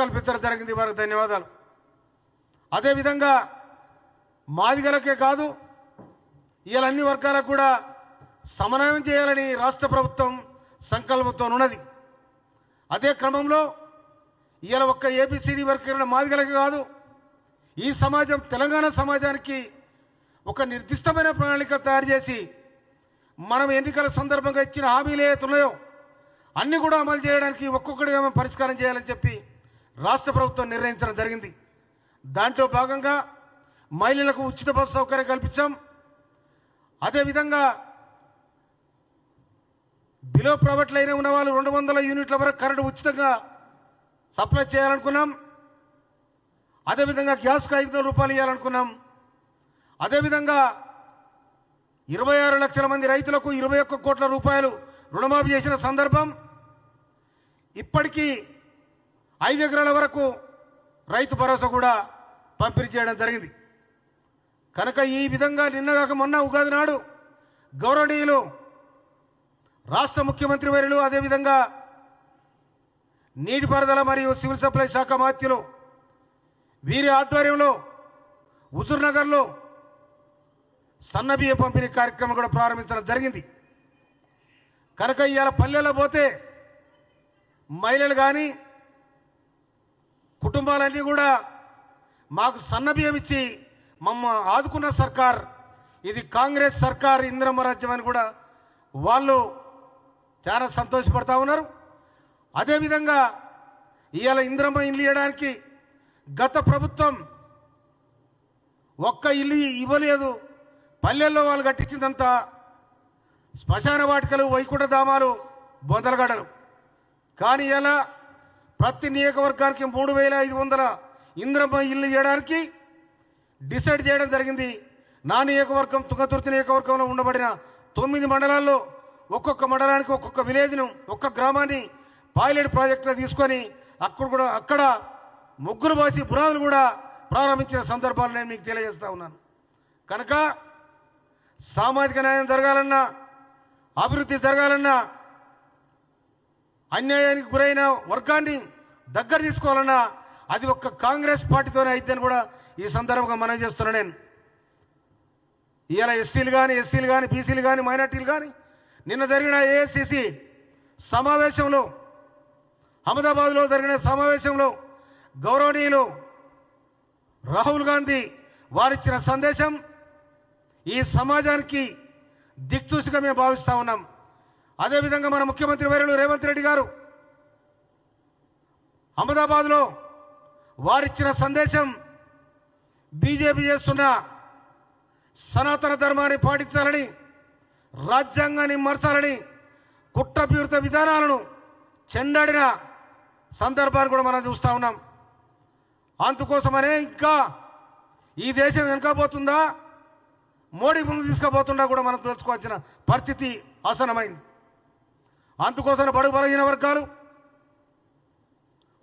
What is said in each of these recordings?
కల్పించడం జరిగింది వారికి ధన్యవాదాలు. అదేవిధంగా మాదిగలకే కాదు ఇలా అన్ని వర్గాలకు కూడా సమన్వయం చేయాలని రాష్ట్ర ప్రభుత్వం సంకల్పంతో ఉన్నది. అదే క్రమంలో ఇవాళ ఒక్క ఏబిసిడి వర్గీకరణ మాదిగలకే కాదు ఈ సమాజం తెలంగాణ సమాజానికి ఒక నిర్దిష్టమైన ప్రణాళిక తయారు చేసి మనం ఎన్నికల సందర్భంగా ఇచ్చిన హామీలు ఏ ఉన్నాయో అన్ని కూడా అమలు చేయడానికి ఒక్కొక్కటిగా మేము పరిష్కారం చేయాలని చెప్పి రాష్ట్ర ప్రభుత్వం నిర్ణయించడం జరిగింది. దాంట్లో భాగంగా మహిళలకు ఉచిత బస్సు సౌకర్యం కల్పించాం. అదేవిధంగా బిలో ప్రైవేట్ లైన్ ఉన్న వాళ్ళు రెండు వందల యూనిట్ల వరకు కరెంటు ఉచితంగా సప్లై చేయాలనుకున్నాం. అదేవిధంగా గ్యాస్కు ఐదు వందల రూపాయలు ఇవ్వాలనుకున్నాం అదేవిధంగా ఇరవై ఆరు లక్షల మంది రైతులకు ఇరవై ఒక్క కోట్ల రూపాయలు రుణమాఫీ చేసిన సందర్భం. ఇప్పటికీ ఐదు ఎకరాల వరకు రైతు భరోసా కూడా పంపిణీ చేయడం జరిగింది. కనుక ఈ విధంగా నిన్నగాక మొన్న ఉగాది నాడు గౌరవనీయులు రాష్ట్ర ముఖ్యమంత్రి వర్యులు అదేవిధంగా నీటిపారుదల మరియు సివిల్ సప్లై శాఖ మాత్యులు వీరి ఆధ్వర్యంలో హుజూర్నగర్లో సన్నబియ్య పంపిణీ కార్యక్రమం కూడా ప్రారంభించడం జరిగింది. కనుక ఇవాళ పల్లెల్లో పోతే మహిళలు కానీ కుటుంబాలన్నీ కూడా మాకు సన్నబియ్యం ఇచ్చి మమ్మ ఆదుకున్న సర్కార్ ఇది కాంగ్రెస్ సర్కార్ ఇంద్రమరాజ్యం అని కూడా వాళ్ళు చాలా సంతోషపడతా ఉన్నారు. అదేవిధంగా ఇవాళ ఇంద్రమ్మ ఇల్లు ఇవ్వడానికి గత ప్రభుత్వం ఒక్క ఇల్లు ఇవ్వలేదు. పల్లెల్లో వాళ్ళు కట్టించిందంతా శ్మశాన వాటికలు వైకుంఠధామాలు బొందలగడలు కానీ ఇలా ప్రతి నియోజకవర్గానికి మూడు వేల ఐదు వందల ఇంద్రమ్మ ఇల్లు ఇవ్వడానికి డిసైడ్ చేయడం జరిగింది. నా నియోజకవర్గం తుంగతుర్తి నియోజకవర్గంలో ఉండబడిన తొమ్మిది మండలాల్లో ఒక్కొక్క మండలానికి ఒక్కొక్క విలేజ్ను ఒక్క గ్రామాన్ని పాయిలెట్ ప్రాజెక్టులో తీసుకొని అక్కడ కూడా అక్కడ ముగ్గురు బాసి పురాణాలు కూడా ప్రారంభించిన సందర్భాలు నేను మీకు తెలియజేస్తా ఉన్నాను. కనుక సామాజిక న్యాయం జరగాలన్నా అభివృద్ధి జరగాలన్నా అన్యాయానికి గురైన వర్గాన్ని దగ్గర తీసుకోవాలన్నా అది ఒక్క కాంగ్రెస్ పార్టీతోనే అయిద్దని కూడా ఈ సందర్భంగా మనం చేస్తున్నా నేను. ఇవాళ ఎస్టీలు కానీ ఎస్సీలు కానీ బీసీలు కానీ మైనార్టీలు కానీ నిన్న జరిగిన ఏఐసిసి సమావేశంలో అహ్మదాబాద్లో జరిగిన సమావేశంలో గౌరవనీయులు రాహుల్ గాంధీ వారిచ్చిన సందేశం ఈ సమాజానికి దిక్చూసిగా మేము భావిస్తా ఉన్నాం. అదేవిధంగా మన ముఖ్యమంత్రి వైరులు రేవంత్ రెడ్డి గారు అహ్మదాబాద్లో వారిచ్చిన సందేశం బీజేపీ చేస్తున్న సనాతన ధర్మాన్ని పాటించాలని రాజ్యాంగాన్ని మార్చాలని కుట్రపీరిత విధానాలను చెండాడిన సందర్భాన్ని కూడా మనం చూస్తా ఉన్నాం. అందుకోసమనే ఇంకా ఈ దేశం వెనకపోతుందా మోడీ ముందు తీసుకుపోతుందా కూడా మనం తెలుసుకోవాల్సిన పరిస్థితి ఆసనమైంది అందుకోసం బడుగు బలహీన వర్గాలు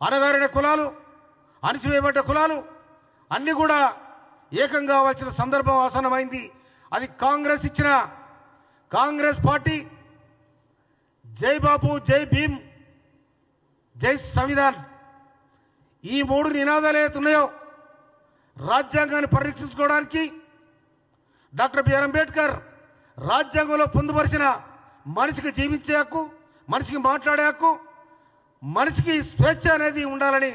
అణగారిన కులాలు అణిచివేయబడ్డ కులాలు అన్ని కూడా ఏకం కావాల్సిన సందర్భం ఆసనమైంది అది కాంగ్రెస్ ఇచ్చిన కాంగ్రెస్ పార్టీ. జై బాబు జై భీమ్ జై సంవిధాన్. ఈ మూడు నినాదాలు ఏవైతే ఉన్నాయో రాజ్యాంగాన్ని పరిరక్షించుకోవడానికి డాక్టర్ బిఆర్ అంబేద్కర్ రాజ్యాంగంలో పొందుపరిచిన మనిషికి జీవించే హక్కు మనిషికి మాట్లాడే హక్కు మనిషికి స్వేచ్ఛ అనేది ఉండాలని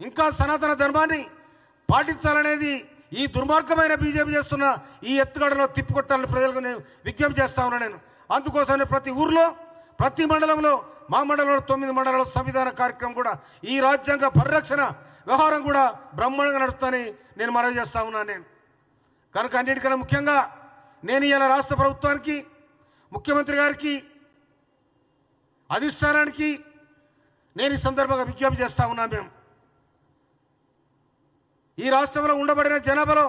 ఇంకా సనాతన ధర్మాన్ని పాటించాలనేది ఈ దుర్మార్గమైన బీజేపీ చేస్తున్న ఈ ఎత్తుగడలో తిప్పికొట్టాలని ప్రజలకు నేను విజ్ఞప్తి చేస్తా ఉన్నా నేను. అందుకోసమే ప్రతి ఊర్లో ప్రతి మండలంలో మా మండలంలో తొమ్మిది మండలాల సంవిధాన కార్యక్రమం కూడా ఈ రాజ్యాంగ పరిరక్షణ వ్యవహారం కూడా బ్రహ్మాండంగా నడుస్తుందని నేను మనవి చేస్తా ఉన్నాను నేను. కనుక అన్నిటికన్నా ముఖ్యంగా నేను ఇలా రాష్ట్ర ప్రభుత్వానికి ముఖ్యమంత్రి గారికి అధిష్టానానికి నేను ఈ సందర్భంగా విజ్ఞప్తి చేస్తా ఉన్నాను మేము. ఈ రాష్ట్రంలో ఉండబడిన జనాభాలో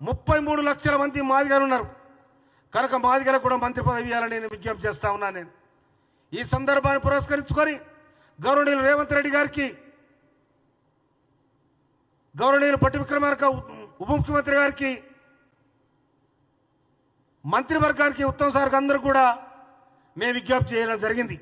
ముప్పై మూడు లక్షల మంది మాదిగారు ఉన్నారు. కనుక మాదిగారు కూడా మంత్రి పదవి ఇవ్వాలని నేను విజ్ఞప్తి చేస్తా ఉన్నాను నేను. ఈ సందర్భాన్ని పురస్కరించుకొని గౌరవనీయులు రేవంత్ రెడ్డి గారికి గౌరవనీయులు పట్టి విక్రమార్క ఉప ముఖ్యమంత్రి గారికి మంత్రివర్గానికి ఉత్తమ్ సార్కి అందరూ కూడా మేము విజ్ఞప్తి చేయడం జరిగింది.